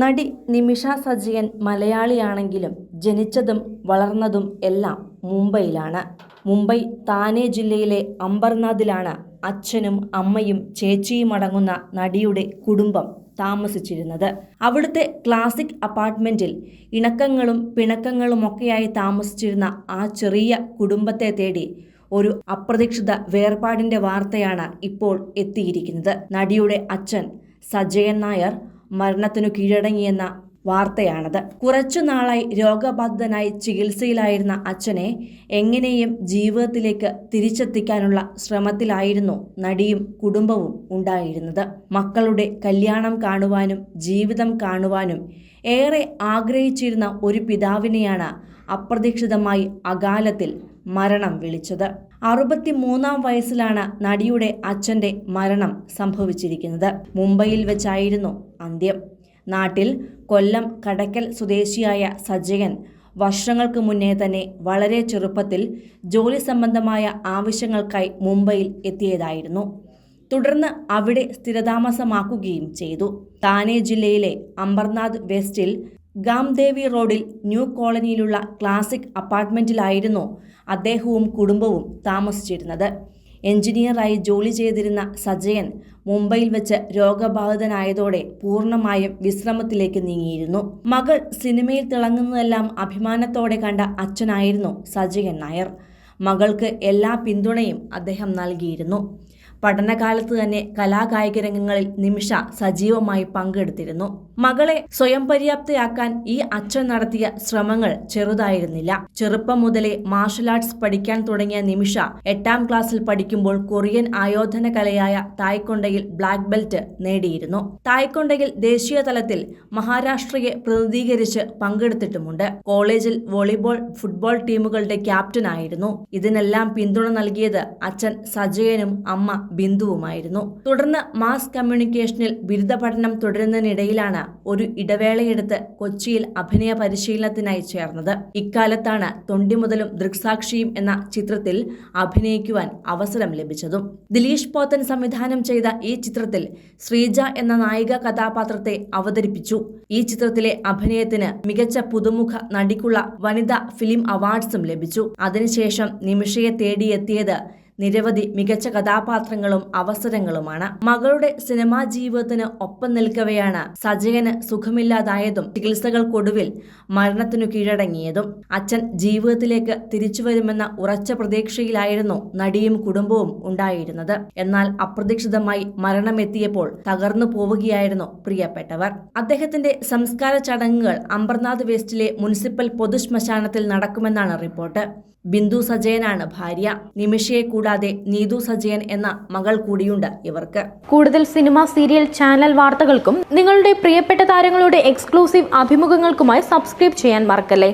നടി നിമിഷ സജയൻ മലയാളിയാണെങ്കിലും ജനിച്ചതും വളർന്നതും എല്ലാം മുംബൈയിലാണ്. മുംബൈ താനെ ജില്ലയിലെ അംബർനാഥിലാണ് അച്ഛനും അമ്മയും ചേച്ചിയും അടങ്ങുന്ന നടിയുടെ കുടുംബം താമസിച്ചിരുന്നത്. അവിടുത്തെ ക്ലാസിക് അപ്പാർട്ട്മെന്റിൽ ഇണക്കങ്ങളും പിണക്കങ്ങളുമൊക്കെയായി താമസിച്ചിരുന്ന ആ ചെറിയ കുടുംബത്തെ തേടി ഒരു അപ്രതീക്ഷിത വേർപാടിന്റെ വാർത്തയാണ് ഇപ്പോൾ എത്തിയിരിക്കുന്നത്. നടിയുടെ അച്ഛൻ സജയൻ നായർ മരണത്തിനു കീഴടങ്ങിയെന്ന വാർത്തയാണത്. കുറച്ചു നാളായി രോഗബാധിതനായി ചികിത്സയിലായിരുന്ന അച്ഛനെ എങ്ങനെയും ജീവിതത്തിലേക്ക് തിരിച്ചെത്തിക്കാനുള്ള ശ്രമത്തിലായിരുന്നു നടിയും കുടുംബവും ഉണ്ടായിരുന്നത്. മക്കളുടെ കല്യാണം കാണുവാനും ജീവിതം കാണുവാനും ഏറെ ആഗ്രഹിച്ചിരുന്ന ഒരു പിതാവിനെയാണ് അപ്രതീക്ഷിതമായി അകാലത്തിൽ മരണം വിളിച്ചത്. അറുപത്തിമൂന്നാം വയസ്സിലാണ് നടിയുടെ അച്ഛന്റെ മരണം സംഭവിച്ചിരിക്കുന്നത്. മുംബൈയിൽ വെച്ചായിരുന്നു അന്ത്യം. നാട്ടിൽ കൊല്ലം കടക്കൽ സ്വദേശിയായ സജയൻ വർഷങ്ങൾക്ക് മുന്നേ തന്നെ വളരെ ചെറുപ്പത്തിൽ ജോലി സംബന്ധമായ ആവശ്യങ്ങൾക്കായി മുംബൈയിൽ എത്തിയതായിരുന്നു. തുടർന്ന് അവിടെ സ്ഥിരതാമസമാക്കുകയും ചെയ്തു. താനെ ജില്ലയിലെ അംബർനാഥ് വെസ്റ്റിൽ ഗാംദേവി റോഡിൽ ന്യൂ കോളനിയിലുള്ള ക്ലാസിക് അപ്പാർട്ട്മെന്റിലായിരുന്നു അദ്ദേഹവും കുടുംബവും താമസിച്ചിരുന്നത്. എഞ്ചിനീയറായി ജോലി ചെയ്തിരുന്ന സജയൻ മുംബൈയിൽ വെച്ച് രോഗബാധിതനായതോടെ പൂർണമായും വിശ്രമത്തിലേക്ക് നീങ്ങിയിരുന്നു. മകൾ സിനിമയിൽ തിളങ്ങുന്നതെല്ലാം അഭിമാനത്തോടെ കണ്ട അച്ഛനായിരുന്നു സജയൻ നായർ. മകൾക്ക് എല്ലാ പിന്തുണയും അദ്ദേഹം നൽകിയിരുന്നു. പഠനകാലത്ത് തന്നെ കലാകായിക രംഗങ്ങളിൽ നിമിഷ സജീവമായി പങ്കെടുത്തിരുന്നു. മകളെ സ്വയം പര്യാപ്തയാക്കാൻ ഈ അച്ഛൻ നടത്തിയ ശ്രമങ്ങൾ ചെറുതായിരുന്നില്ല. ചെറുപ്പം മുതലേ മാർഷൽ ആർട്സ് പഠിക്കാൻ തുടങ്ങിയ നിമിഷ എട്ടാം ക്ലാസ്സിൽ പഠിക്കുമ്പോൾ കൊറിയൻ ആയോധന കലയായ തായ്ക്കൊണ്ടയിൽ ബ്ലാക്ക് ബെൽറ്റ് നേടിയിരുന്നു. തായ്ക്കൊണ്ടയിൽ ദേശീയ തലത്തിൽ മഹാരാഷ്ട്രയെ പ്രതിനിധീകരിച്ച് പങ്കെടുത്തിട്ടുമുണ്ട്. കോളേജിൽ വോളിബോൾ ഫുട്ബോൾ ടീമുകളുടെ ക്യാപ്റ്റനായിരുന്നു ഇതിനെല്ലാം പിന്തുണ നൽകിയത് അച്ഛൻ സജയനും അമ്മ ബിന്ദുവുമായിരുന്നു. തുടർന്ന് മാസ് കമ്മ്യൂണിക്കേഷനിൽ ബിരുദ പഠനം തുടരുന്നതിനിടയിലാണ് ഒരു ഇടവേളയെടുത്ത് കൊച്ചിയിൽ അഭിനയ പരിശീലനത്തിനായി ചേർന്നത്. ഇക്കാലത്താണ് തൊണ്ടി മുതലും ദൃക്സാക്ഷിയും എന്ന ചിത്രത്തിൽ അഭിനയിക്കുവാൻ അവസരം ലഭിച്ചതും. ദിലീഷ് പോത്തൻ സംവിധാനം ചെയ്ത ഈ ചിത്രത്തിൽ ശ്രീജ എന്ന നായിക കഥാപാത്രത്തെ അവതരിപ്പിച്ചു. ഈ ചിത്രത്തിലെ അഭിനയത്തിന് മികച്ച പുതുമുഖ നടിക്കുള്ള വനിതാ ഫിലിം അവാർഡ്സും ലഭിച്ചു. അതിനുശേഷം നിമിഷയെ തേടിയെത്തിയത് നിരവധി മികച്ച കഥാപാത്രങ്ങളും അവസരങ്ങളുമാണ്. മകളുടെ സിനിമാ ജീവിതത്തിന് ഒപ്പം നിൽക്കവെയാണ് സജയന് സുഖമില്ലാതായതും ചികിത്സകൾക്കൊടുവിൽ മരണത്തിനു കീഴടങ്ങിയതും. അച്ഛൻ ജീവിതത്തിലേക്ക് തിരിച്ചുവരുമെന്ന ഉറച്ച പ്രതീക്ഷയിലായിരുന്നു നടിയും കുടുംബവും ഉണ്ടായിരുന്നത്. എന്നാൽ അപ്രതീക്ഷിതമായി മരണമെത്തിയപ്പോൾ തകർന്നു പോവുകയായിരുന്നു പ്രിയപ്പെട്ടവർ. അദ്ദേഹത്തിന്റെ സംസ്കാര ചടങ്ങുകൾ അംബർനാഥ് വെസ്റ്റിലെ മുനിസിപ്പൽ പൊതുശ്മശാനത്തിൽ നടക്കുമെന്നാണ് റിപ്പോർട്ട്. ബിന്ദു സജയനാണ് ഭാര്യ. നിമിഷയെ കൂടാതെ നീതു സജയൻ എന്ന മകൾ കൂടിയുണ്ട് ഇവർക്ക്. കൂടുതൽ സിനിമ സീരിയൽ ചാനൽ വാർത്തകൾക്കും നിങ്ങളുടെ പ്രിയപ്പെട്ട താരങ്ങളുടെ എക്സ്ക്ലൂസീവ് അഭിമുഖങ്ങൾക്കുമായി സബ്സ്ക്രൈബ് ചെയ്യാൻ മറക്കല്ലേ?